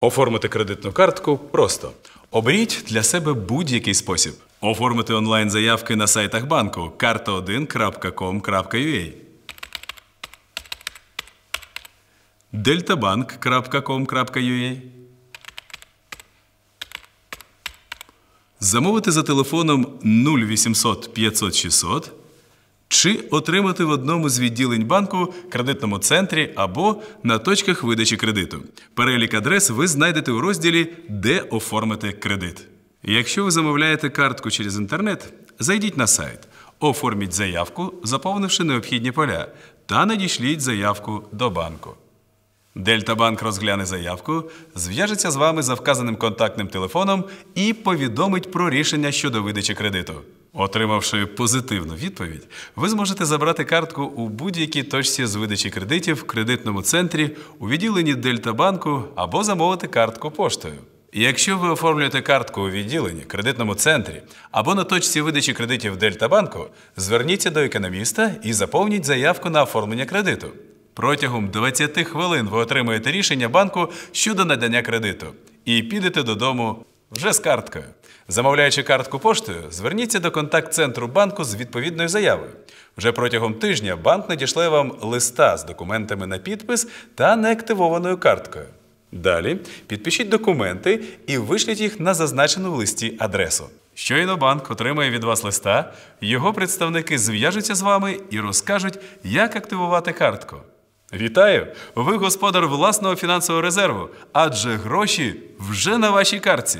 Оформити кредитну картку просто. Оберіть для себе будь-який спосіб. Оформити онлайн заявки на сайтах банку karta1.com.ua deltabank.com.ua Замовити за телефоном 0800 500 600 чи отримати в одному з відділень банку, кредитному центрі або на точках видачі кредиту. Перелік адрес ви знайдете у розділі Де оформити кредит. Якщо ви замовляєте картку через інтернет, зайдіть на сайт, оформіть заявку, заповнивши необхідні поля, та надішліть заявку до банку. Дельтабанк розгляне заявку, зв'яжеться з вами за вказаним контактним телефоном і повідомить про рішення щодо видачі кредиту. Отримавши позитивну відповідь, ви зможете забрати картку у будь-якій точці з видачі кредитів в кредитному центрі, у відділенні Дельтабанку або замовити картку поштою. Якщо ви оформлюєте картку у відділенні, кредитному центрі або на точці видачі кредитів Дельтабанку, зверніться до економіста і заповніть заявку на оформлення кредиту. Протягом 20 хвилин ви отримаєте рішення банку щодо надання кредиту і підете додому вже з карткою. Замовляючи картку поштою, зверніться до контакт-центру банку з відповідною заявою. Вже протягом тижня банк надішле вам листа з документами на підпис та неактивованою карткою. Далі підпишіть документи і вишліть їх на зазначену в листі адресу. Щойно банк отримає від вас листа, його представники зв'яжуться з вами і розкажуть, як активувати картку. Вітаю! Ви господар власного фінансового резерву, адже гроші вже на вашій картці.